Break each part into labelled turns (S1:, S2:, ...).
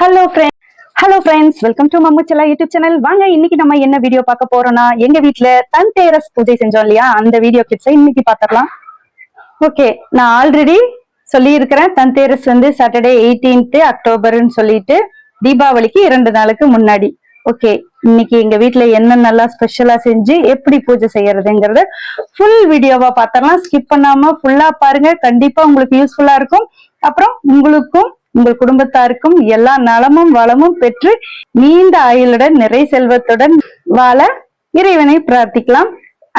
S1: Hello friend hello friends welcome to மம்முச்சலா YouTube channel வாங்க இன்னைக்கு நம்ம என்ன வீடியோ பார்க்க போறோம்னா எங்க வீட்டுல தன் தேரஸ் பூஜை செஞ்சோம் இல்லையா? அந்த வீடியோ கிளிப்ஸை இன்னைக்கு பாத்திரலாம் ஓகே நான் ஆல்ரெடி சொல்லி இருக்கிறேன் தன் தேரஸ் வந்து சாட்டர்டே 18th அக்டோபர்னு சொல்லிட்டு தீபாவளிக்கு இரண்டு நாளுக்கு முன்னாடி. ஓகே இன்னைக்கு எங்க வீட்ல என்னென்னலாம் ஸ்பெஷலா செஞ்சு எப்படி பூஜை செய்யறதுங்கிறத ஃபுல் வீடியோவா பார்த்தரலாம் ஸ்கிப் பண்ணாம ஃபுல்லா பாருங்க. கண்டிப்பா உங்களுக்கு யூஸ்ஃபுல்லா இருக்கும். அப்புறம் உங்களுக்கும் உங்கள் குடும்பத்தாருக்கும் எல்லா நலமும் வளமும் பெற்று நீண்ட ஆயுளுடன் நிறை செல்வத்துடன் வாழ இறைவனை பிரார்த்திக்கலாம்.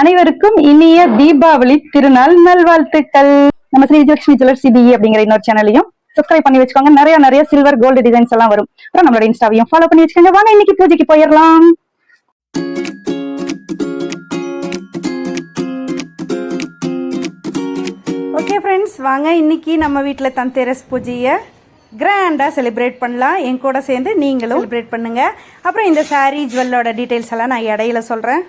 S1: அனைவருக்கும் இனிய தீபாவளி திருநாள் நல்வாழ்த்துக்கள். நம்ம ஸ்ரீ விஜயலட்சுமி ஜுவல்லர் சிபிஇ அப்படிங்கிற இன்னொரு சேனலையும் சப்ஸ்கிரைப் பண்ணி வச்சுக்கோங்க. நிறைய நிறைய சில்வர் கோல்டு டிசைன்ஸ் எல்லாம் வரும். அப்புறம் நம்மளோட இன்ஸ்டாவையும் ஃபாலோ பண்ணி வச்சுக்கோங்க. வாங்க இன்னைக்கு பூஜைக்கு போயிடலாம்.
S2: ஓகே ஃப்ரெண்ட்ஸ் வாங்க. இன்னைக்கு நம்ம வீட்டில் தந்தேரஸ் பூஜையை கிராண்டாக செலிப்ரேட் பண்ணலாம். என் கூட சேர்ந்து நீங்களும் செலிப்ரேட் பண்ணுங்கள் அப்புறம் இந்த சாரீ ஜுவல்லோட டீட்டெயில்ஸ் எல்லாம் நான் இடையில சொல்கிறேன்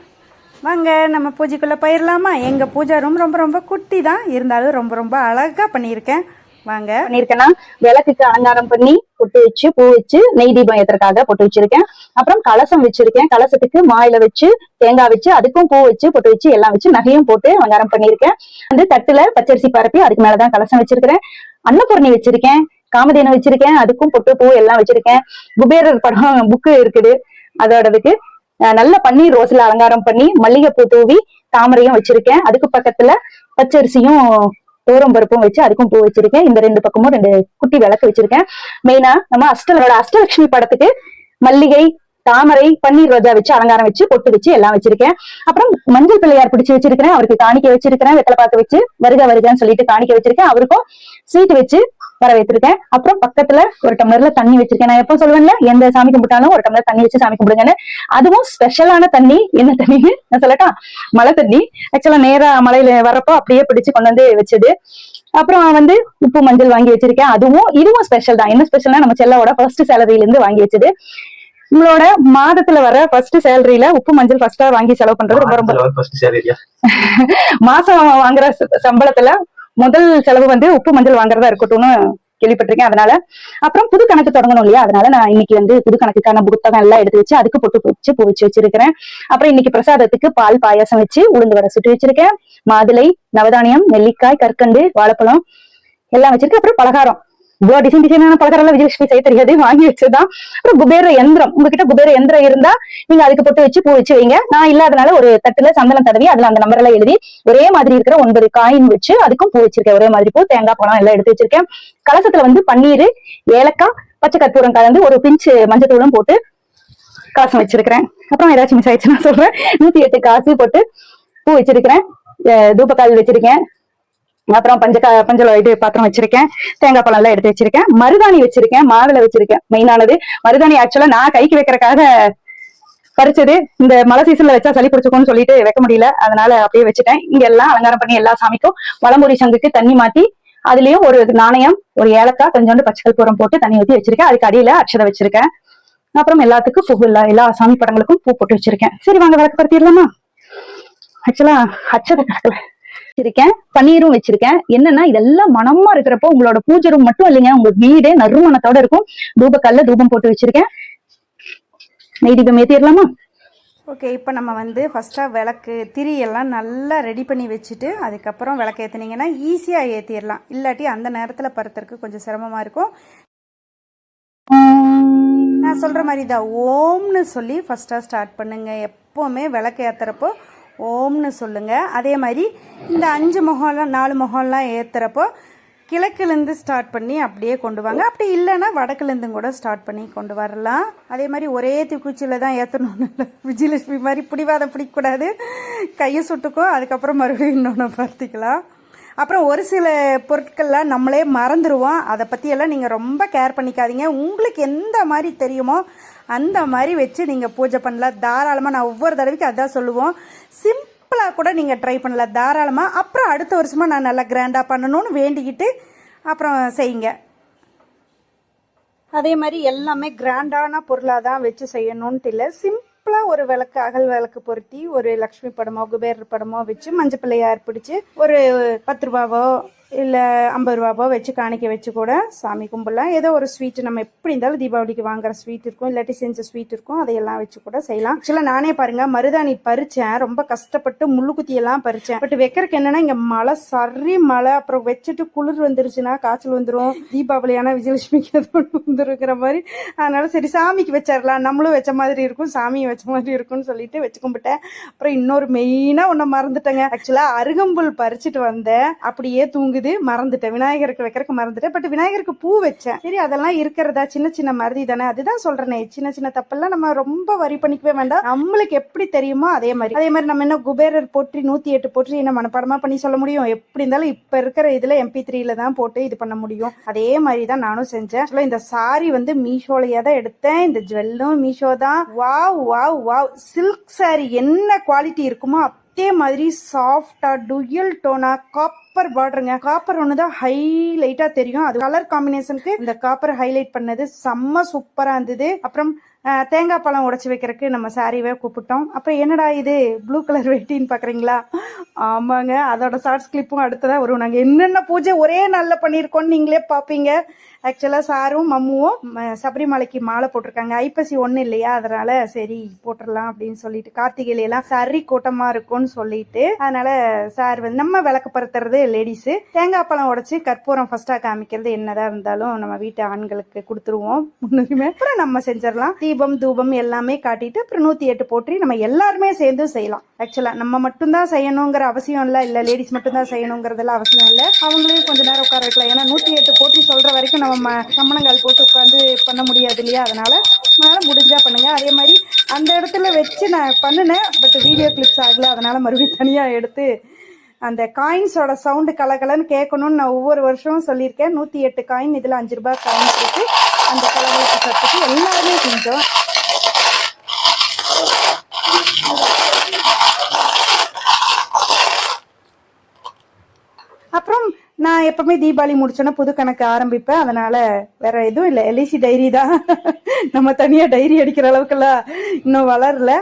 S2: வாங்க நம்ம பூஜைக்குள்ளே போயிடலாமா எங்கள் பூஜா ரூம் ரொம்ப ரொம்ப குட்டி தான். இருந்தாலும் ரொம்ப ரொம்ப அழகாக பண்ணியிருக்கேன். வாங்க.
S1: பண்ணிருக்கேன்னா விளக்குக்கு அலங்காரம் பண்ணி பொட்டு வச்சு பூ வச்சு நெய் தீபம் ஏத்துறதுக்காக பொட்டு வச்சிருக்கேன். அப்புறம் கலசம் வச்சிருக்கேன். கலசத்துக்கு மாயில வச்சு தேங்காய் வச்சு அதுக்கும் பூ வச்சு பொட்டு வச்சு எல்லாம் வச்சு நகையும் போட்டு அலங்காரம் பண்ணிருக்கேன் வந்து தட்டுல பச்சரிசி பரப்பி அதுக்கு மேலதான் கலசம் வச்சிருக்கிறேன். அன்னபூர்ணி வச்சிருக்கேன். காமதேனு வச்சிருக்கேன்? அதுக்கும் பொட்டு பூ எல்லாம் வச்சிருக்கேன். குபேரர் படம் புக்கு இருக்குது. அதோடதுக்கு நல்லா பண்ணி ரோஸ்ல அலங்காரம் பண்ணி மல்லிகைப்பூ தூவி தாமரையும் வச்சிருக்கேன். அதுக்கு பக்கத்துல பச்சரிசியும் தோரம் பருப்பும் வச்சு அதுக்கும் பூ வச்சிருக்கேன். இந்த ரெண்டு பக்கமும் ரெண்டு குட்டி விளக்கு வச்சிருக்கேன். மெயினா நம்ம அஷ்டலோட அஷ்டலட்சுமி படத்துக்கு மல்லிகை தாமரை பன்னீர் ரோஜா வச்சு அலங்காரம் வச்சு பொட்டு வச்சு எல்லாம் வச்சிருக்கேன். அப்புறம் மஞ்சள் பிள்ளையார் பிடிச்சு வச்சிருக்கிறேன். அவருக்கு காணிக்க வச்சிருக்கிறேன். வெத்தலை பாக்கு வச்சு வருக வருகன்னு சொல்லிட்டு காணிக்க வச்சிருக்கேன். அவருக்கும் சீட்டு வச்சு வர வைத்திருக்கேன் அப்புறம் பக்கத்துல ஒரு டம்ளர்ல தண்ணி வச்சிருக்கேன். நான் எப்போ சொல்லுவேன்ல எந்த சாமி கும்பிட்டாலும் ஒரு டம்ளர் தண்ணி வச்சு சாமி கும்பிடுங்கன்னு. அதுவும் ஸ்பெஷலான தண்ணி. என்ன தண்ணின்னு நான் சொல்லட்டா? மழை தண்ணி. ஆக்சுவலா நேரா மலையில வரப்போ அப்படியே பிடிச்சு கொண்டு வந்து வச்சது. அப்புறம் வந்து உப்பு மஞ்சள் வாங்கி வச்சிருக்கேன். அதுவும் இதுவும் ஸ்பெஷல் தான். என்ன ஸ்பெஷல்னா நம்ம செல்லாவோட ஃபர்ஸ்ட் சேலரியில இருந்து வாங்கி வச்சது. உங்களோட மாதத்துல வர ஃபர்ஸ்ட் சேலரியில உப்பு மஞ்சள் ஃபர்ஸ்டா வாங்கி செலவு பண்றது ரொம்ப ரொம்ப மாசம் வாங்குற சம்பளத்துல முதல் செலவு வந்து உப்பு மஞ்சள் வாங்குறதா இருக்கட்டும்னு கேள்விப்பட்டிருக்கேன். அதனால அப்புறம் புது கணக்கு தொடங்கணும் இல்லையா? அதனால நான் இன்னைக்கு வந்து புது கணக்குக்கான புத்தகம் எல்லாம் எடுத்து வச்சு அதுக்கு பொட்டு வச்சு பூ வச்சிருக்கிறேன். அப்புறம் இன்னைக்கு பிரசாதத்துக்கு பால் பாயாசம் வச்சு உளுந்து வடை சுட்டு வச்சிருக்கேன். மாதுளை நவதானியம் நெல்லிக்காய் கற்கண்டு வாழைப்பழம் எல்லாம் வச்சிருக்கேன். அப்புறம் பலகாரம். இவ்வளவு டிசைன் டிசைனான பலகாரம் எல்லாம் விஜயலட்சுமி செய்ய தெரியாது. வாங்கி வச்சுதான் அப்புறம் குபேர எந்திரம். உங்ககிட்ட குபேர எந்திரம் இருந்தா நீங்க அதுக்கு பொட்டு வச்சு பூ வச்சு வைங்க. நான் இல்லாதனால ஒரு தட்டுல சந்தனம் தடவி அதுல அந்த நம்பர் எல்லாம் எழுதி ஒரே மாதிரி இருக்கிற ஒன்பது காயின் வச்சு அதுக்கும் பூ வச்சிருக்கேன். ஒரே மாதிரி பூ தேங்காய் பழம் எல்லாம் எடுத்து வச்சிருக்கேன். கலசத்துல வந்து பன்னீர் ஏலக்காய் பச்சை கற்பூரம் கலந்து ஒரு பிஞ்சு மஞ்சத்தூளும் போட்டு கலசம் வச்சிருக்கிறேன். அப்புறம் ஏதாச்சும் மிஸ் ஆயிடுச்சுன்னா நான் சொல்றேன். நூத்தி எட்டு காசு போட்டு பூ வச்சிருக்கிறேன். தூப்பக்கால் வச்சிருக்கேன். அப்புறம் பஞ்ச பஞ்சல இது பாத்திரம் வச்சிருக்கேன். தேங்காய் பழம் எல்லாம் எடுத்து வச்சிருக்கேன். மருதாணி வச்சிருக்கேன் மாதுளை வச்சிருக்கேன். மெயினானது மருதாணி ஆக்சுவலா நான் கைக்கு வைக்கிறதுக்காக பறிச்சது. இந்த மழை சீசன்ல வச்சா சளி பிடிச்சுக்கும்னு சொல்லிட்டு வைக்க முடியல. அதனால அப்படியே வச்சுட்டேன். இங்க எல்லாம் அலங்காரம் பண்ணி எல்லா சாமிக்கும் வளம்புரி சங்குக்கு தண்ணி மாத்தி அதுலயும் ஒரு நாணயம் ஒரு ஏலக்காய் கொஞ்சோண்டு பச்சை பூரம் போட்டு தண்ணி ஊற்றி வச்சிருக்கேன். அதுக்கு அடியில அக்ஷதை வச்சிருக்கேன். அப்புறம் எல்லாத்துக்கும் பூ இல்ல எல்லா சாமி படங்களுக்கும் பூ போட்டு வச்சிருக்கேன். சரி வாங்க விளக்கப்படுத்திடலாமா ஆக்சுவலா அச்சதை கிடக்கல. வச்சிருக்கேன் பன்னீரும் வச்சிருக்கேன். என்னன்னா இதெல்லாம் மனமா இருக்கிறப்போ உங்களோட பூஜை ரூம் மட்டும் இல்லைங்க. உங்க வீடே நறுமணத்தோட இருக்கும். தூபக்கல்ல தூபம் போட்டு வச்சிருக்கேன். நெய்தீபம் ஏத்திடலாமா?
S2: ஓகே இப்போ நம்ம வந்து ஃபஸ்ட்டாக விளக்கு திரி எல்லாம் நல்லா ரெடி பண்ணி வச்சுட்டு அதுக்கப்புறம் விளக்கு ஏற்றுனீங்கன்னா ஈஸியாக ஏற்றிடலாம் இல்லாட்டி அந்த நேரத்தில் பறத்துறதுக்கு கொஞ்சம் சிரமமாக இருக்கும். நான் சொல்கிற மாதிரி தான் ஓம்னு சொல்லி ஃபஸ்ட்டாக ஸ்டார்ட் பண்ணுங்கள் எப்போவுமே விளக்கு ஏற்றுறப்போ ஓம்னு சொல்லுங்கள் அதே மாதிரி இந்த அஞ்சு முகம்லாம் நாலு முகம்லாம் ஏற்றுறப்போ கிழக்குலேருந்து ஸ்டார்ட் பண்ணி அப்படியே கொண்டு வாங்க. அப்படி இல்லைன்னா வடக்குலேருந்து கூட ஸ்டார்ட் பண்ணி கொண்டு வரலாம். அதே மாதிரி ஒரே தூக்குச்சியில் தான் ஏற்றணும்னு இல்லை. விஜயலட்சுமி மாதிரி பிடிவாதம் பிடிக்கக்கூடாது. கையை சுட்டுக்கும் அதுக்கப்புறம் மறுபடியும் இன்னொன்று பார்த்துக்கலாம். அப்புறம் ஒரு சில பொருட்கள்லாம் நம்மளே மறந்துடுவோம் அதை பற்றியெல்லாம் நீங்கள் ரொம்ப கேர் பண்ணிக்காதீங்க. உங்களுக்கு எந்த மாதிரி தெரியுமோ அந்த மாதிரி வச்சு நீங்கள் பூஜை பண்ணலாம். தாராளமாக நான் ஒவ்வொரு தடவைக்கும் அதான் சொல்லுவோம். சிம்பிளாக கூட நீங்கள் ட்ரை பண்ணலாம். தாராளமாக அப்புறம் அடுத்த வருஷமாக நான் நல்லா கிராண்டாக பண்ணணும்னு வேண்டிக்கிட்டு அப்புறம் செய்யுங்க. அதே மாதிரி எல்லாமே கிராண்டான பொருளாக தான் வச்சு செய்யணுன்ட்டு இல்லை. சிம்பிளாக ஒரு விளக்கு அகல் விளக்கு பொருத்தி ஒரு லக்ஷ்மி படமோ குபேரர் படமோ வச்சு மஞ்சள் பிள்ளையார் பிடிச்சி ஒரு பத்து ரூபாவோ இல்லை ஐம்பது ரூபாவோ வச்சு காணிக்க வச்சு கூட சாமி கும்பிடலாம். ஏதோ ஒரு ஸ்வீட் நம்ம எப்படி இருந்தாலும் தீபாவளிக்கு வாங்குற ஸ்வீட் இருக்கும் இல்லாட்டி செஞ்ச ஸ்வீட் இருக்கும் அதையெல்லாம் வச்சு கூட செய்யலாம். ஆக்சுவலாக நானே பாருங்க மருதாணி பறிச்சேன் ரொம்ப கஷ்டப்பட்டு முள்ளுக்குத்தியெல்லாம் பறிச்சேன். பட் வைக்கிறதுக்கு என்னன்னா இங்கே மழை சரி மழை அப்புறம் வச்சுட்டு குளிர் வந்துருச்சுன்னா காய்ச்சல் வந்துடும் தீபாவளியான விஜயலட்சுமிக்கு அது வந்துருங்கிற மாதிரி. அதனால சரி சாமிக்கு வச்சிடலாம் நம்மளும் வச்ச மாதிரி இருக்கும் சாமியும் வச்ச மாதிரி இருக்கும்னு சொல்லிட்டு வச்சு கும்பிட்டேன். அப்புறம் இன்னொரு மெயினாக ஒன்று மறந்துட்டேங்க. ஆக்சுவலாக அருகம்புல் பறிச்சுட்டு வந்தேன் அப்படியே தூங்குது. இது மறந்துட்டேன். விநாயகருக்கு வைக்கிறதுக்கு மறந்துட்டேன். பட் விநாயகருக்கு பூ வச்சேன். சரி அதெல்லாம் இருக்கிறதா? சின்ன சின்ன மருதி தானே? அதுதான் சொல்றேனே. சின்ன சின்ன தப்பெல்லாம் நம்ம ரொம்ப வரி பண்ணிக்கவே வேண்டாம். நம்மளுக்கு எப்படி தெரியுமோ அதே மாதிரி. அதே மாதிரி நம்ம என்ன குபேரர் போற்றி நூத்தி எட்டு போற்றி என்ன மனப்பாடமா பண்ணி சொல்ல முடியும்? எப்படி இருந்தாலும் இப்ப இருக்கிற இதுல எம்பி த்ரீல தான் போட்டு இது பண்ண முடியும். அதே மாதிரி தான் நானும் செஞ்சேன். Actually இந்த சாரி வந்து மீஷோலயே தான் எடுத்தேன். இந்த ஜுவல்லும் மீஷோ தான். Wow wow wow silk sari என்ன குவாலிட்டி இருக்குமோ அதே மாதிரி சாஃப்டா டுயல் டோனா காப் காப்பர் பார்டருங்க காப்பர் ஒன்று தான் ஹைலைட்டா தெரியும். அது கலர் காம்பினேஷனுக்கு இந்த காப்பர் ஹைலைட் பண்ணது. செம்ம சூப்பரா இருந்தது. அப்புறம் தேங்காய் பழம் உடச்சி வைக்கிறதுக்கு நம்ம சாரிவே கூப்பிட்டோம். அப்புறம் என்னடா இது? ப்ளூ கலர் வெட்டின்னு பாக்குறீங்களா? ஆமாங்க. அதோட ஷார்ட்ஸ் கிளிப்பும் அடுத்ததா வரும் நாங்க என்னென்ன பூஜை ஒரே நாளில் பண்ணியிருக்கோம்னு நீங்களே பாப்பீங்க. ஆக்சுவலா சாரும் மம்முவும் சபரிமலைக்கு மாலை போட்டிருக்காங்க. ஐப்பசி ஒண்ணு இல்லையா? அதனால சரி போட்டுடலாம் அப்படின்னு சொல்லிட்டு கார்த்திகையில எல்லாம் சரி கூட்டமா இருக்கும்னு சொல்லிட்டு அதனால சார் வந்து நம்ம விளக்கு பருத்துறது லேடிஸு தேங்காய் பழம் உடச்சி கற்பூரம் ஃபர்ஸ்ட்டாக காமிக்கிறது என்னதான் இருந்தாலும் நம்ம வீட்டு ஆண்களுக்கு கொடுத்துருவோம். முன்னுரிமை. அப்புறம் நம்ம செஞ்சிடலாம். தீபம் தூபம் எல்லாமே காட்டிட்டு அப்புறம் நூற்றி எட்டு போற்றி நம்ம எல்லாருமே சேர்ந்து செய்யலாம். ஆக்சுவலாக நம்ம மட்டும்தான் செய்யணுங்கிற அவசியம் இல்லை. இல்லை லேடிஸ் மட்டும்தான் செய்யணுங்கிறதெல்லாம் அவசியம் இல்லை. அவங்களையும் கொஞ்ச நேரம் உட்கார வைக்கலாம். ஏன்னா நூற்றி எட்டு போற்றி சொல்கிற வரைக்கும் நம்ம ம- சம்மணங்கால் போட்டு உட்காந்து பண்ண முடியாது இல்லையா? அதனால் உங்களால் முடிஞ்சால் பண்ணுங்கள் அதே மாதிரி அந்த இடத்துல வச்சு நான் பண்ணினேன். பட் வீடியோ கிளிப்ஸ் ஆகல. அதனால் மறுபடியும் தனியாக எடுத்து அந்த காயின்ஸோட சவுண்டு கலகலன்னு கேட்கணும்னு நான் ஒவ்வொரு வருஷமும் சொல்லியிருக்கேன். நூற்றி எட்டு காயின் இதில் அஞ்சு ரூபாய் காயின்ஸ் இருக்கு. அந்த கலகலப்பு சத்துக்கு எல்லாருமே செஞ்சோம். அப்புறம் நான் எப்பவுமே தீபாவளி முடிச்சோன்னா புது கணக்கு ஆரம்பிப்பேன். அதனால வேற எதுவும் இல்லை. எல்ஐசி டைரி தான். நம்ம தனியா டைரி அடிக்கிற அளவுக்குலாம் இன்னும் வளரல.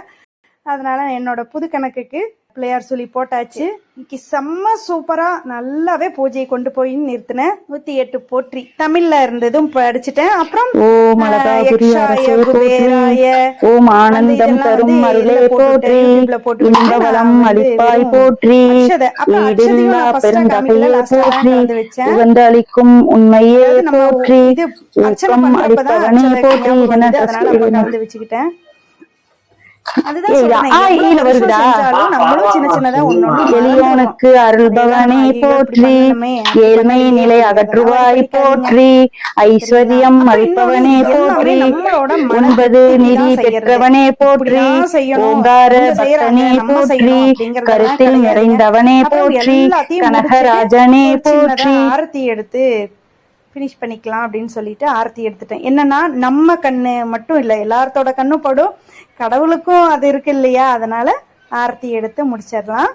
S2: அதனால என்னோட புது கணக்குக்கு பிள்ளையார் சொல்லி போட்டாச்சு. இன்னைக்கு செம்ம சூப்பரா நல்லாவே பூஜையை கொண்டு போய் நிறுத்தினேன் நூத்தி எட்டு போற்றி. தமிழ்ல இருந்ததும் படிச்சுட்டேன். அப்புறம்
S1: ஓம் ஓம் ஆனந்தம் தரும் அருளே போற்றி. அளிப்பாய் ஈடில்லா பெருந்தகையே
S2: வச்சேன்.
S1: உகந்து அளிக்கும் உண்மையே போற்றி. ஊக்கம் அளிப்பவனே போற்றி.
S2: வச்சுக்கிட்டேன்.
S1: எளியோனுக்கு அருள்பவனே போற்றி ஏழ்மை நிலை அகற்றுவாய் போற்றி ஐஸ்வர்யம் அளிப்பவனே போற்றி ஒன்பது நிதி பெற்றவனே போற்றி ஓங்கார பக்தனே போற்றி கருத்தில் நிறைந்தவனே போற்றி கனகராஜனே போற்றி.
S2: ஆரத்தி எடுத்து ஃபினிஷ் பண்ணிக்கலாம் அப்படின்னு சொல்லிட்டு ஆரத்தி எடுத்துட்டேன். என்னன்னா நம்ம கண்ணு மட்டும் இல்லை எல்லாத்தோட கண்ணும் படும். கடவுளுக்கும் அது இருக்கு இல்லையா? அதனால ஆரத்தி எடுத்து முடிச்சிடலாம்.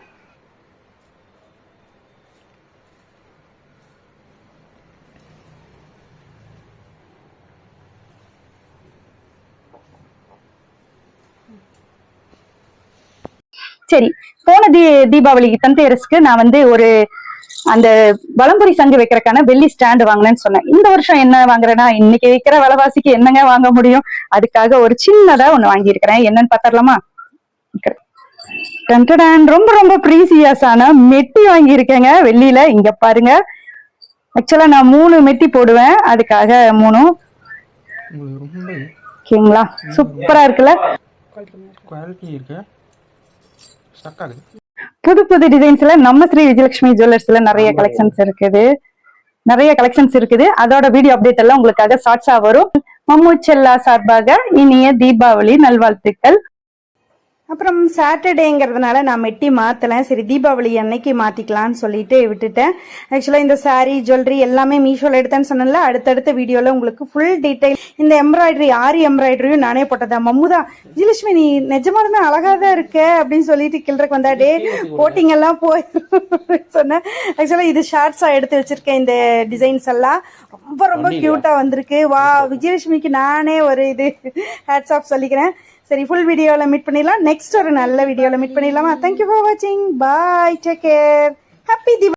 S1: சரி போன தீ தீபாவளிக்கு தந்தையரசுக்கு நான் வந்து ஒரு அந்த வலம்புரி சங்கு வைக்கிறதுக்கான வெள்ளி ஸ்டாண்டு வாங்கினேன்னு சொன்னேன். இந்த வருஷம் என்ன வாங்குறேன்னா இன்னைக்கு விற்கிற விலைவாசிக்கு என்னங்க வாங்க முடியும்? அதுக்காக ஒரு சின்னதா ஒண்ணு வாங்கியிருக்கிறேன். என்னன்னு பார்த்தரலாமா டன்டடான், ரொம்ப ரொம்ப ப்ரீசியஸான மெட்டி வாங்கியிருக்கேங்க வெள்ளியில. இங்க பாருங்க. ஆக்சுவலா நான் மூணு மெட்டி போடுவேன். அதுக்காக
S3: மூணு.
S1: ஓகேங்களா? சூப்பரா இருக்குல்ல? புது புது டிசைன்ஸ்ல நம்ம ஸ்ரீ விஜயலட்சுமி ஜுவல்லர்ஸ்ல நிறைய கலெக்ஷன்ஸ் இருக்குது. நிறைய கலெக்ஷன்ஸ் இருக்குது. அதோட வீடியோ அப்டேட் எல்லாம் உங்களுக்காக ஷார்ட்ஸா வரும். மம்முச்செல்லா சார்பாக இனிய தீபாவளி நல்வாழ்த்துக்கள்.
S2: அப்புறம் சாட்டர்டேங்கிறதுனால நான் மெட்டி மாத்தல. சரி தீபாவளி அன்னைக்கு மாத்திக்கலாம்னு சொல்லிட்டு விட்டுட்டேன். ஆக்சுவலா இந்த saree ஜுவல்லரி எல்லாமே மீஷோல எடுத்தேன்னு சொன்னேன்ல அடுத்தடுத்த வீடியோல உங்களுக்கு ஃபுல் டீடைல் இந்த எம்ப்ராய்டரி ஆரி எம்ப்ராய்டரியும் நானே போட்டதா? மம்முதா விஜயலட்சுமி நீ நிஜமாலுமே அழகா தான் இருக்க அப்படின்னு சொல்லிட்டு கிளறக்கு வந்தா டே போட்டிங் எல்லாம் போய் சொன்னேன். ஆக்சுவலா இது ஷார்ட்ஸா எடுத்து வச்சிருக்கேன் இந்த டிசைன்ஸ் எல்லாம். ரொம்ப ரொம்ப கியூட்டா வந்திருக்கு. வா விஜயலட்சுமிக்கு நானே ஒரு இது ஹேட்ஸ் ஆஃப் சொல்லிக்கிறேன். சரி ஃபுல் வீடியோவில் மீட் பண்ணிடலாம். நெக்ஸ்ட் ஒரு நல்ல வீடியோவில் மீட் பண்ணிடலாமா? தேங்க்யூ ஃபார் வாட்சிங் bye take care happy Deepa